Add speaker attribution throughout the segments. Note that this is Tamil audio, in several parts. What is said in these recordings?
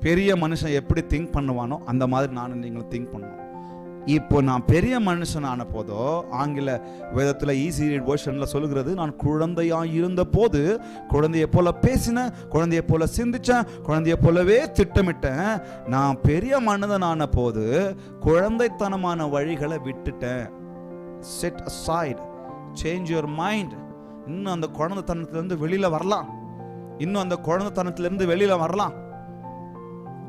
Speaker 1: பெரிய மனுஷன் எப்படி திங்க் பண்ணுவானோ அந்த மாதிரி நானும் நீங்களும் திங்க் பண்ணுவோம் இப்போ நான் பெரிய மனுஷன் ஆன போதோ ஆங்கில வேதத்தில் ஈஸி வேர்ஷனில் சொல்லுகிறது நான் குழந்தையாக இருந்த போது குழந்தையை போல பேசினேன் குழந்தையை போல சிந்திச்சேன் குழந்தையை போலவே திட்டமிட்டேன். நான் பெரிய மனிதன் ஆன போது குழந்தைத்தனமான வழிகளை விட்டுட்டேன். Set aside. Change your mind இன்னும் அந்த குழந்தைத்தனத்துலேருந்து வெளியில் வரலாம். இன்னும் அந்த குழந்தைத்தனத்துலேருந்து வெளியில் வரலாம்.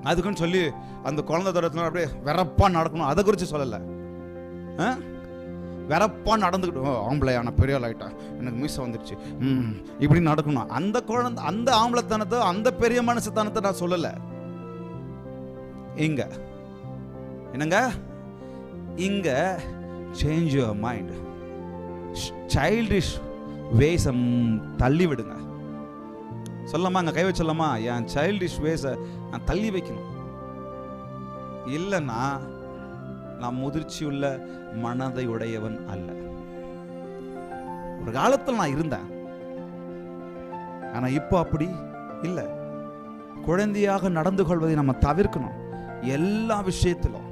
Speaker 1: அதுக்குன்னு சொல்லி அந்த குழந்தை தூரத்தில் அப்படியே வெறப்பாக நடக்கணும். அதை குறித்து சொல்லலை. ஆ? நடந்துக்கிட்டு ஓ ஆம்பளையான பெரிய ஆள் எனக்கு மீசை வந்துடுச்சு ம் இப்படி நடக்கணும். அந்த குழந்தை அந்த ஆம்பளைத்தனத்தை அந்த பெரிய மனுஷத்தனத்தை நான் சொல்லலை. இங்க. என்னங்க? இங்க சேஞ்ச் யுவர் மைண்ட் சைல்டிஷ் வேஷம் தள்ளி விடுங்க சொல்லமா அங்கே கை வச்சலாமா என் சைல்டிஷ் வேஸை நான் தள்ளி வைக்கணும். இல்லைன்னா நான் முதிர்ச்சியுள்ள மனதை உடையவன் அல்ல. ஒரு காலத்தில் நான் இருந்தேன். ஆனா இப்போ அப்படி இல்லை. குழந்தையாக நடந்து கொள்வதை நம்ம தவிர்க்கணும். எல்லா விஷயத்திலும்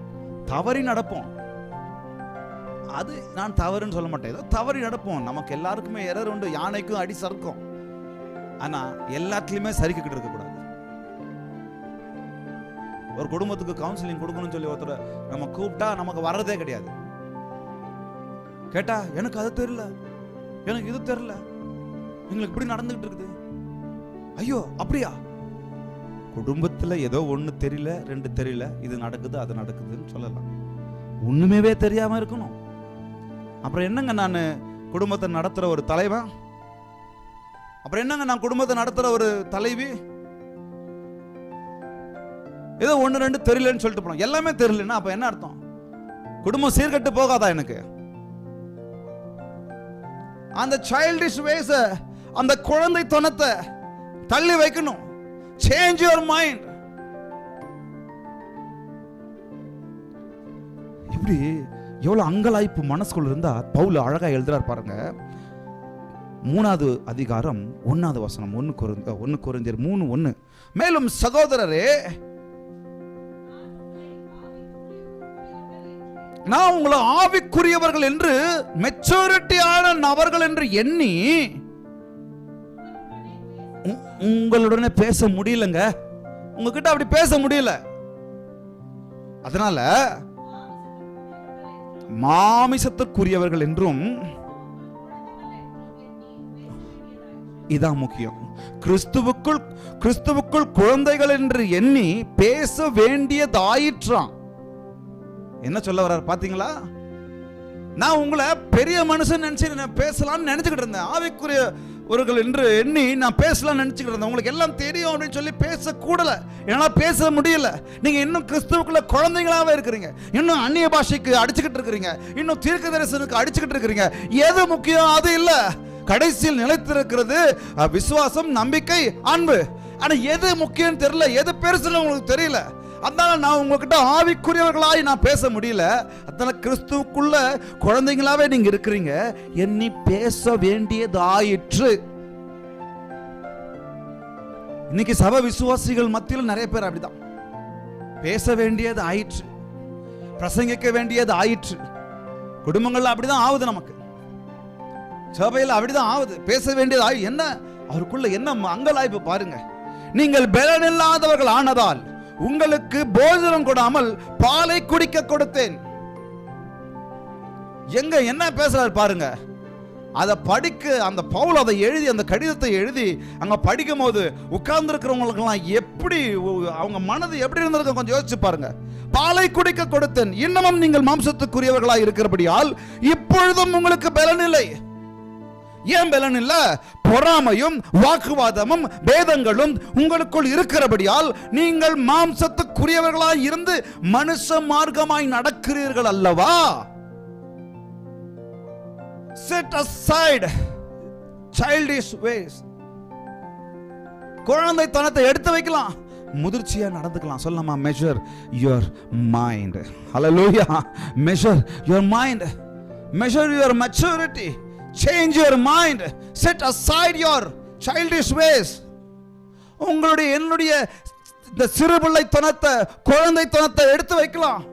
Speaker 1: தவறி நடப்போம். அது நான் தவறுன்னு சொல்ல மாட்டேன். ஏதோ தவறி நடப்போம். நமக்கு எல்லாருக்குமே எரர் உண்டு. யானைக்கும் அடி சறுக்கும். ஆனா எல்லாத்துலயுமே சரிக்கிட்டு இருக்கக்கூடாது. ஒரு குடும்பத்துக்கு கவுன்சிலிங் கொடுக்கணும்னு சொல்லி ஒருத்தர் நம்ம கூப்பிட்டா நமக்கு வர்றதே கிடையாது. கேட்டா எனக்கு அது தெரியல. எனக்கு இது தெரியல. எங்களுக்கு இப்படி நடந்துகிட்டு இருக்குது. ஐயோ அப்படியா? குடும்பத்துல ஏதோ ஒண்ணு தெரியல ரெண்டு தெரியல. இது நடக்குது அது நடக்குதுன்னு சொல்லலாம். ஒண்ணுமேவே தெரியாம இருக்கணும். அப்புறம் என்னங்க நான் குடும்பத்தை நடத்துற ஒரு தலைவன்? அப்புறம் என்னங்க நான் குடும்பத்தை நடத்துற ஒரு தலைவி? ஏதோ ஒன்று ரெண்டு தெரியலன்னு சொல்லிட்டு போனோம். எல்லாமே தெரியலன்னா அப்ப என்ன அர்த்தம்? குடும்பம் சீர்கட்டு போகாதா எனக்கு? அந்த சைல்டிஷ் வேஸ அந்த குழந்தை தொனத்தை தள்ளி வைக்கணும். சேஞ்ச் யுவர் மைண்ட் இப்படி எவ்வளவு அங்கலாய்ப்பு மனசுக்குள்ள இருந்தா பவுல் அழகா எழுதுறாரு பாருங்க. மூணாவது அதிகாரம் ஒன்னாவது வசனம் ஒன்னு குறைந்த ஒன்று குறைஞ்சர் மூணு ஒன்னு. மேலும் சகோதரரே நான் உங்களை ஆவிக்குரியவர்கள் என்று மெச்சூரிட்டியான நபர்கள் என்று எண்ணி உங்களுடனே பேச முடியலங்க. உங்ககிட்ட அப்படி பேச முடியல. அதனால மாமிசத்திற்குரியவர்கள் என்றும் இதான் முக்கியம். கிறிஸ்துவுக்குள் கிறிஸ்துவுக்குள் குழந்தைகள் என்று எண்ணி பேச வேண்டியதாயிற்றான். என்ன சொல்ல வர்றார் பாத்தீங்களா? நான் உங்களை பெரிய மனுஷன் நினைச்சு நான் பேசலாம்னு நினைச்சுக்கிட்டு இருந்தேன். ஆவிக்குரியவர்கள் என்று எண்ணி நான் பேசலாம்னு நினச்சிக்கிட்டு இருந்தேன். உங்களுக்கு எல்லாம் தெரியும் அப்படின்னு சொல்லி பேசக்கூடலை. என்னால் பேச முடியல. நீங்கள் இன்னும் கிறிஸ்துவுக்குள்ள குழந்தைங்களாகவே இருக்கிறீங்க. இன்னும் அந்நிய பாஷைக்கு அடிச்சுக்கிட்டு இருக்கிறீங்க. இன்னும் தீர்க்க தரிசனுக்கு அடிச்சுக்கிட்டு இருக்கிறீங்க. எது முக்கியம்? அது இல்லை. கடைசியில் நிலைத்திருக்கிறது. விசுவாசம் நம்பிக்கை அன்பு. ஆனா எது முக்கியம்னு தெரியல. எது பெருசுன்னு உங்களுக்கு தெரியல. அதனால நான் உங்ககிட்ட ஆவிக்குரியவர்களாய் நான் பேச முடியல. அதனால கிறிஸ்துவுக்குள்ள குழந்தைங்களாவே நீங்க இருக்கிறீங்க. எண்ணி பேச வேண்டியது ஆயிற்று இன்னைக்கு சப விசுவாசிகள் மத்தியில் நிறைய பேர் அப்படிதான். பேச வேண்டியது ஆயிற்று பிரசங்கிக்க வேண்டியது ஆயிற்று குடும்பங்கள்ல அப்படிதான் ஆகுது நமக்கு. சபையில் அப்படிதான் ஆகுது. பேச வேண்டியது ஆய்வு என்ன? அவருக்குள்ள என்ன அங்கலாய்ப்பு பாருங்க. நீங்கள் பலனில்லாதவர்கள் ஆனதால் உங்களுக்கு போஜனம் கொடாமல் பாலை குடிக்க கொடுத்தேன். எங்க என்ன பேசுறாரு பாருங்க. அதை படிக்க அந்த பவுல் அதை எழுதி அந்த கடிதத்தை எழுதி அங்க படிக்கும் போது உட்கார்ந்து இருக்கிறவங்களுக்கெல்லாம் எப்படி அவங்க மனது எப்படி இருந்திருக்க கொஞ்சம் யோசிச்சு பாருங்க. பாலை குடிக்க கொடுத்தேன். இன்னமும் நீங்கள் மாம்சத்துக்குரியவர்களாக இருக்கிறபடியால் இப்பொழுதும் உங்களுக்கு பலனில்லை ஏன் பலன் இல்ல பொறாமையும் வாக்குவாதமும் பேதங்களும் உங்களுக்குள் இருக்கிறபடியால் நீங்கள் மாம்சத்துக்குரியவர்களாய் இருந்து மனுஷ மார்க்கமாய் நடக்கிறீர்கள் அல்லவா? Set aside childish ways. குழந்தைத்தனத்தை எடுத்து வைக்கலாம். முதிர்ச்சியா நடந்துக்கலாம். சொல்லலாமா measure your mind hallelujah measure your mind measure your maturity change your mind set aside your childish ways உங்களுடைய என்னுடைய இந்த சிறுபிள்ளைத்தனத்தை குழந்தைத்தனத்தை எடுத்து வைக்கலாம்.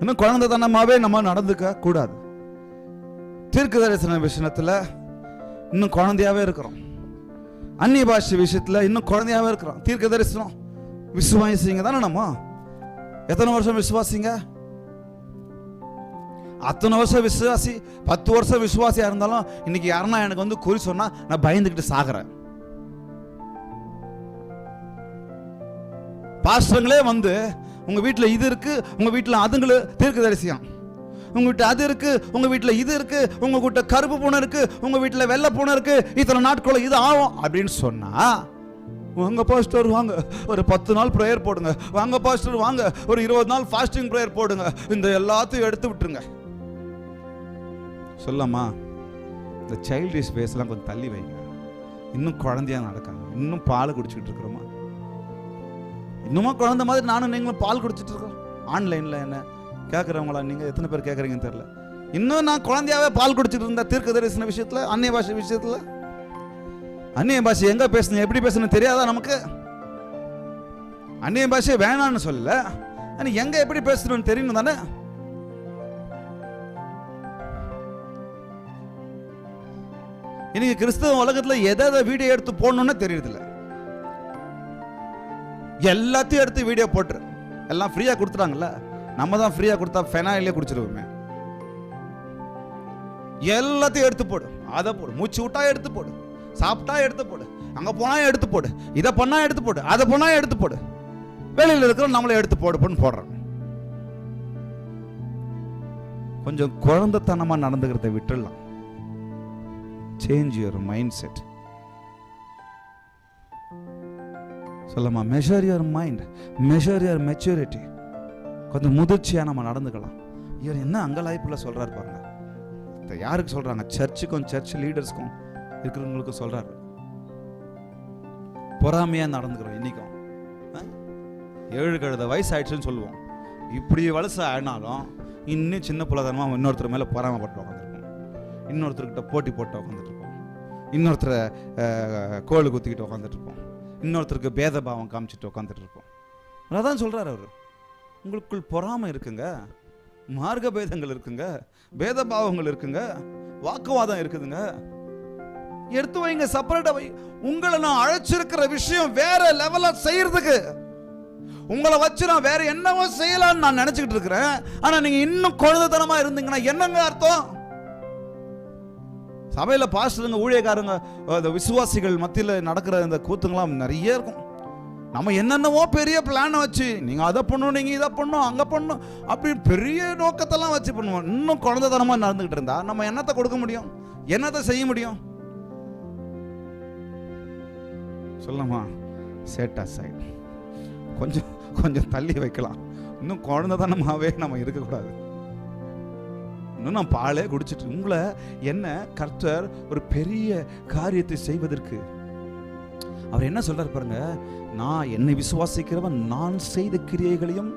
Speaker 1: இன்னும் குழந்தை தனமாவே நம்ம நடந்துக்க கூடாது. தீர்க்க தரிசன விஷயத்துல இன்னும் குழந்தையாவே இருக்கிறோம். அந்நிய பாஷை விஷயத்துல இன்னும் குழந்தையாவே இருக்கிறோம். தீர்க்க தரிசனம் விசுவாசிங்க தானே நம்ம? எத்தனை வருஷம் விசுவாசிங்க? அத்தனை வருஷம் விசுவாசி பத்து வருஷம் விசுவாசியாக இருந்தாலும் இன்னைக்கு யாருன்னா எனக்கு வந்து குறி சொன்னால் நான் பயந்துக்கிட்டு சாகிறேன். பாஸ்டருங்களே வந்து உங்கள் வீட்டில் இது இருக்குது உங்கள் வீட்டில் அதுங்களும் தீர்க்க தரிசியம் உங்கள் வீட்டில் அது இருக்கு உங்க வீட்டில் இது இருக்கு உங்கள் வீட்டுல கருப்பு பூனை இருக்கு உங்க வீட்டில் வெள்ளை பூனை இருக்கு இத்தனை நாட்களும் இது ஆகும் அப்படின்னு சொன்னா வாங்க பாஸ்டர் வாங்க. ஒரு பத்து நாள் ப்ரேயர் போடுங்க. வாங்க பாஸ்டர் வாங்க. ஒரு இருபது நாள் ஃபாஸ்டிங் ப்ரேயர் போடுங்க. இந்த எல்லாத்தையும் எடுத்து விட்டுருங்க. சொல்லாமா இந்த சைல்டிஷ் பேஸ்லாம் கொஞ்சம் தள்ளி வைங்க. இன்னும் குழந்தையா நடக்காங்க. இன்னும் பால் குடிச்சிட்டு இருக்கிறோமா? இன்னுமா குழந்தை மாதிரி நானும் நீங்களும் பால் குடிச்சிட்டு இருக்கோம். ஆன்லைனில் என்ன கேட்குறவங்களா நீங்கள் எத்தனை பேர் கேட்குறீங்கன்னு தெரில இன்னும் நான் குழந்தையாவே பால் குடிச்சிட்டு இருந்தா தீர்க்க தரிசன விஷயத்தில் அந்நிய பாஷை விஷயத்தில்? அந்நிய பாஷை எங்கே பேசணும் எப்படி பேசணும் தெரியாதா நமக்கு? அந்நிய பாஷை வேணான்னு சொல்லல. ஆனால் எங்கே எப்படி பேசணும்னு தெரியணும் தானே? இன்னைக்கு கிறிஸ்தவ உலகத்தில் எதை எதை வீடியோ எடுத்து போடணும்னு தெரியறதில்ல. எல்லாத்தையும் எடுத்து வீடியோ போட்டுரு எல்லாம் ஃப்ரீயாக கொடுத்துட்டாங்கல்ல? நம்ம தான் ஃப்ரீயாக கொடுத்தா ஃபெனாயிலே குடிச்சிருவோமே. எல்லாத்தையும் எடுத்து போடு. அதை போடு. மூச்சு விட்டா எடுத்து போடு. சாப்பிட்டா எடுத்து போடு. அங்கே போனா எடுத்து போடு. இதை பண்ணா எடுத்து போடு. அதை பண்ணா எடுத்து போடு. வெளியில் இருக்கிற நம்மளை எடுத்து போடு போன்னு போடுறோம் கொஞ்சம் குழந்தைத்தனமாக நடந்துக்கிறத விட்டுடலாம். சேஞ்ச் யுவர் மைண்ட் செட் சொல்லமா measure your mind measure your maturity கொஞ்சம் முதிர்ச்சியாக நம்ம நடந்துக்கலாம். இவர் என்ன அங்கலாய்ப்பில் சொல்கிறார் பாருங்க. இதை யாருக்கு சொல்கிறாங்க சர்ச்சுக்கும் சர்ச் லீடர்ஸ்க்கும் இருக்கிறவங்களுக்கும் சொல்கிறாரு பொறாமையாக நடந்துக்கிறோம் இன்றைக்கும் ஏழு கழுத வயசு ஆயிடுச்சுன்னு சொல்லுவோம். இப்படி வயசு ஆனாலும் இன்னும் சின்ன பிள்ளைதனமாக இன்னொருத்தர் மேலே பொறாமைப்பட்டு இன்னொருத்தர்கிட்ட போட்டி போட்டு உட்காந்துட்டு இருப்போம் இன்னொருத்தரை அஹ், கோல் குத்திக்கிட்டு உட்காந்துட்டு இருப்போம் இன்னொருத்தருக்கு பேதபாவம் காமிச்சிட்டு உட்காந்துட்டு இருப்போம் அதான் சொல்கிறார் அவர். உங்களுக்குள் பொறாமை இருக்குங்க. மார்க்க பேதங்கள் இருக்குங்க. பேதபாவங்கள் இருக்குங்க. வாக்குவாதம் இருக்குதுங்க. எடுத்து வைங்க செப்பரேட்டா வை. உங்களை நான் அழைச்சிருக்கிற விஷயம் வேற லெவலில் செய்யறதுக்கு. உங்களை வச்சு நான் வேற என்னவோ செய்யலாம்னு நான் நினைச்சுக்கிட்டு இருக்கிறேன். ஆனா நீங்க இன்னும் குழந்தைத்தனமா இருந்தீங்கன்னா என்னங்க அர்த்தம்? சபையில் பாஸ்டருங்க ஊழியக்காரங்க அந்த விசுவாசிகள் மத்தியில் நடக்கிற இந்த கூத்துங்களாம் நிறைய இருக்கும். நம்ம என்னென்னவோ பெரிய பிளானை வச்சு நீங்கள் அதை பண்ணும் நீங்கள் இதை பண்ணும் அங்கே பண்ணும் அப்படின்னு பெரிய நோக்கத்தெல்லாம் வச்சு பண்ணுவோம். இன்னும் குழந்தைத்தனமாக நடந்துக்கிட்டு இருந்தா நம்ம என்னத்தை கொடுக்க முடியும்? என்னத்தை செய்ய முடியும்? சொல்லமா சேட்டா சைடு கொஞ்சம் கொஞ்சம் தள்ளி வைக்கலாம். இன்னும் குழந்தைத்தனமாகவே நம்ம இருக்கக்கூடாது. இன்னும் நான் பாலே குடிச்சிட்டு உங்களை என்ன கர்த்தர் ஒரு பெரிய காரியத்தை செய்வதற்கு? அவர் என்ன சொல்றாரு பாருங்க நான் என்னை விசுவாசிக்கிறவன் நான் செய்த கிரியைகளையும்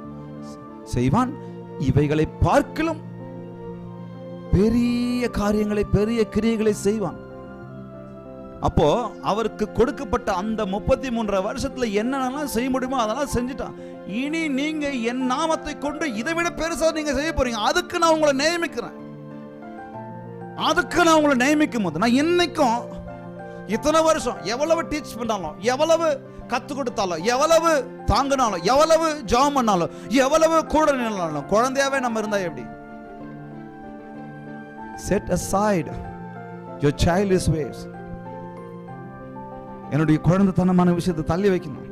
Speaker 1: செய்வான் இவைகளை பார்க்கலும் பெரிய காரியங்களை பெரிய கிரியைகளை செய்வான். அப்போ அவருக்கு கொடுக்கப்பட்ட அந்த முப்பத்தி மூன்றரை வருஷத்துல என்னென்னலாம் செய்ய முடியுமோ அதெல்லாம் செஞ்சுட்டான். இனி நீங்க என் நாமத்தை கொண்டு இதை விட பெருசா நீங்க செய்ய போறீங்க. அதுக்கு நான் உங்களை நியமிக்கிறேன். அதுக்கு நான் உங்களை நியமிக்கும் போது நான் இன்னைக்கும் இத்தனை வருஷம் எவ்வளவு டீச் பண்ணாலும் எவ்வளவு கத்து கொடுத்தாலும் எவ்வளவு தாங்கினாலும் எவ்வளவு ஜாம் பண்ணாலும் எவ்வளவு கூட நின்னாலும் குழந்தையாவே நம்ம இருந்தா எப்படி? Set aside your childish ways என்னுடைய குழந்தைத்தனமான விஷயத்தை தள்ளி வைக்கணும்.